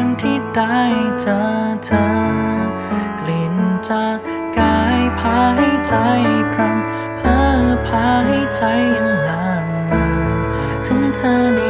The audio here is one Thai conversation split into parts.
ันที่ได้เจอเธอกลิ่นจากกายพายใจครำเพ้อพายใจยังลามมาถึงเธอใน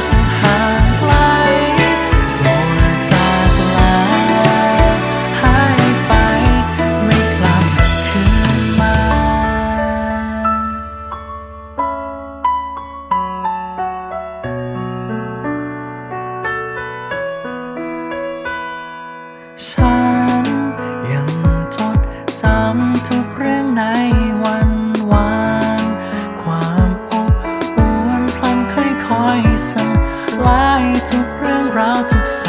伤害。proud to see.